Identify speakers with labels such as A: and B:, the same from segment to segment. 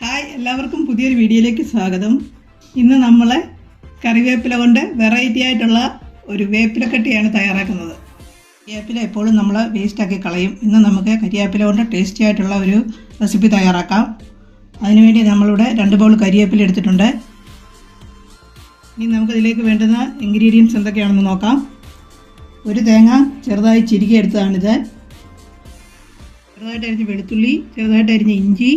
A: Hi എല്ലാവർക്കും പുതിയൊരു വീഡിയോയിലേക്ക് സ്വാഗതം. ഇന്ന് നമ്മൾ കറിവേപ്പില കൊണ്ട് വെറൈറ്റി ആയിട്ടുള്ള ഒരു വേപ്പിലക്കട്ടിയാണ് തയ്യാറാക്കുന്നത്. കരിവേപ്പില എപ്പോഴും നമ്മൾ വേസ്റ്റാക്കി കളയും. ഇന്ന് നമുക്ക് കരിവേപ്പില കൊണ്ട് ടേസ്റ്റി ആയിട്ടുള്ള ഒരു റെസിപ്പി തയ്യാറാക്കാം. അതിനുവേണ്ടി നമ്മളിവിടെ രണ്ട് ബൗൾ കരിവേപ്പില എടുത്തിട്ടുണ്ട്. ഇനി നമുക്കിതിലേക്ക് വേണ്ടുന്ന ഇൻഗ്രീഡിയൻസ് എന്തൊക്കെയാണെന്ന് നോക്കാം. ഒരു തേങ്ങ ചെറുതായി ചിരുകി എടുത്തതാണിത്. ചെറുതായിട്ട് അരിഞ്ഞ വെളുത്തുള്ളി ചെറുതായിട്ട് അരിഞ്ഞ ഇഞ്ചി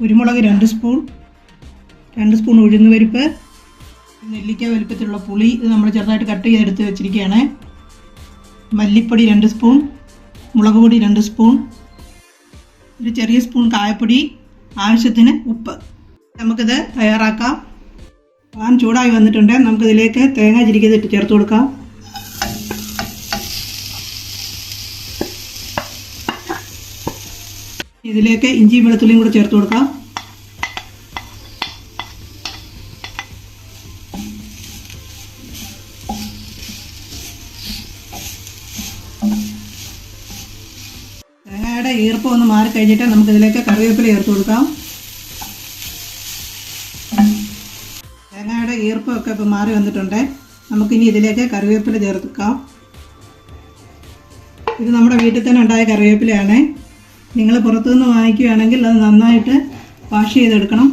A: കുരുമുളക് രണ്ട് സ്പൂൺ രണ്ട് സ്പൂൺ ഉഴുന്ന് പരിപ്പ് നെല്ലിക്ക വലുപ്പത്തിലുള്ള പുളി ഇത് നമ്മൾ ചെറുതായിട്ട് കട്ട് ചെയ്തെടുത്ത് വെച്ചിരിക്കുകയാണ്. മല്ലിപ്പൊടി രണ്ട് സ്പൂൺ മുളക് പൊടി രണ്ട് സ്പൂൺ ഒരു ചെറിയ സ്പൂൺ കായപ്പൊടി ആവശ്യത്തിന് ഉപ്പ്. നമുക്കിത് തയ്യാറാക്കാം. പാൻ ചൂടായി വന്നിട്ടുണ്ട്. നമുക്കിതിലേക്ക് തേങ്ങ ചിരിക്കതിട്ട് ചേർത്ത് കൊടുക്കാം. ഇതിലേക്ക് ഇഞ്ചിയും വെളുത്തുള്ളിയും കൂടെ ചേർത്ത് കൊടുക്കാം. ഈർപ്പം ഒന്ന് മാറി കഴിഞ്ഞിട്ട് നമുക്ക് ഇതിലേക്ക് കറിവേപ്പില ചേർത്ത് കൊടുക്കാം. തേങ്ങയുടെ ഈർപ്പമൊക്കെ ഇപ്പോൾ മാറി വന്നിട്ടുണ്ട്. നമുക്കിനി ഇതിലേക്ക് കറിവേപ്പില ചേർക്കാം. ഇത് നമ്മുടെ വീട്ടിൽ തന്നെ ഉണ്ടായ കറിവേപ്പിലയാണ്. നിങ്ങൾ പുറത്തുനിന്ന് വാങ്ങിക്കുകയാണെങ്കിൽ അത് നന്നായിട്ട് വാഷ് ചെയ്തെടുക്കണം.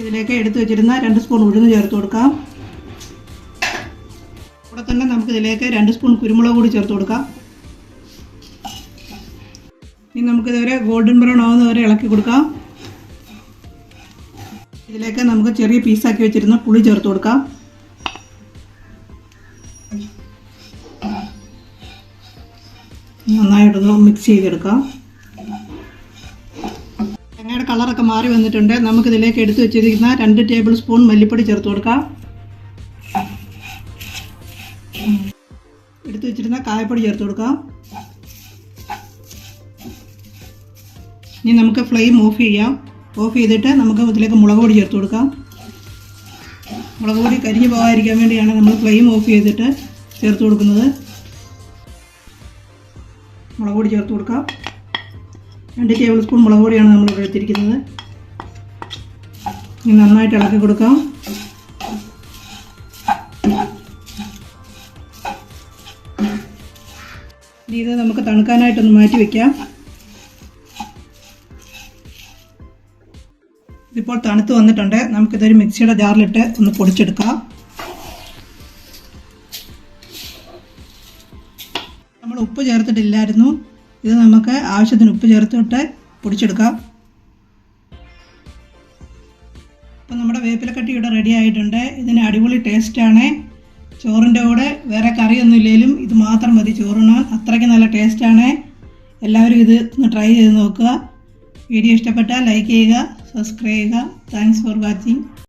A: ഇതിലേക്ക് എടുത്തു വെച്ചിരുന്ന രണ്ട് സ്പൂൺ ഉഴുന്ന് ചേർത്ത് കൊടുക്കാം. കൂടെ തന്നെ നമുക്ക് ഇതിലേക്ക് രണ്ട് സ്പൂൺ കുരുമുളക് കൂടി ചേർത്ത് കൊടുക്കാം. ഇനി നമുക്കിതുവരെ ഗോൾഡൻ ബ്രൗൺ ആവുന്ന വരെ ഇളക്കി കൊടുക്കാം. ഇതിലേക്ക് നമുക്ക് ചെറിയ പീസാക്കി വെച്ചിരുന്ന പുളി ചേർത്ത് കൊടുക്കാം. നന്നായിട്ടൊന്ന് മിക്സ് ചെയ്തെടുക്കാം. തേങ്ങയുടെ കളറൊക്കെ മാറി വന്നിട്ടുണ്ട്. നമുക്കിതിലേക്ക് എടുത്തു വെച്ചിരിക്കുന്ന രണ്ട് ടേബിൾ സ്പൂൺ മല്ലിപ്പൊടി ചേർത്ത് കൊടുക്കാം. എടുത്തു വെച്ചിരുന്ന കായപ്പൊടി ചേർത്ത് കൊടുക്കാം. ഇനി നമുക്ക് ഫ്ലെയിം ഓഫ് ചെയ്യാം. ഓഫ് ചെയ്തിട്ട് നമുക്ക് ഇതിലേക്ക് മുളക് പൊടി ചേർത്ത് കൊടുക്കാം. മുളക് പൊടി കരിഞ്ഞു പോകാതിരിക്കാൻ വേണ്ടിയാണ് നമ്മൾ ഫ്ലെയിം ഓഫ് ചെയ്തിട്ട് ചേർത്ത് കൊടുക്കുന്നത്. മുളക് പൊടി ചേർത്ത് കൊടുക്കാം. രണ്ട് ടേബിൾ സ്പൂൺ മുളക് പൊടിയാണ് നമ്മൾ ഇവിടെ എടുത്തിരിക്കുന്നത്. ഇനി നന്നായിട്ട് ഇളക്കി കൊടുക്കാം. ഇത് നമുക്ക് തണുക്കാനായിട്ടൊന്ന് മാറ്റി വെക്കാം. ഇതിപ്പോൾ തണുത്ത് വന്നിട്ടുണ്ട്. നമുക്കിതൊരു മിക്സിയുടെ ജാറിലിട്ട് ഒന്ന് പൊടിച്ചെടുക്കാം. ഉപ്പ് ചേർത്തിട്ടില്ലായിരുന്നു. ഇത് നമുക്ക് ആവശ്യത്തിന് ഉപ്പ് ചേർത്തിട്ട് പൊടിച്ചെടുക്കാം. അപ്പം നമ്മുടെ വേപ്പിലക്കട്ടി ഇവിടെ റെഡി ആയിട്ടുണ്ട്. ഇതിന് അടിപൊളി ടേസ്റ്റാണ് ചോറിന്റെ കൂടെ വേറെ കറിയൊന്നും ഇല്ലെങ്കിലും ഇത് മാത്രം മതി. ചോറിന് അത്രയ്ക്ക് നല്ല ടേസ്റ്റാണ് എല്ലാവരും ഇത് ഒന്ന് ട്രൈ ചെയ്ത് നോക്കുക. വീഡിയോ ഇഷ്ടപ്പെട്ടാൽ ലൈക്ക് ചെയ്യുക സബ്സ്ക്രൈബ് ചെയ്യുക. Thanks for watching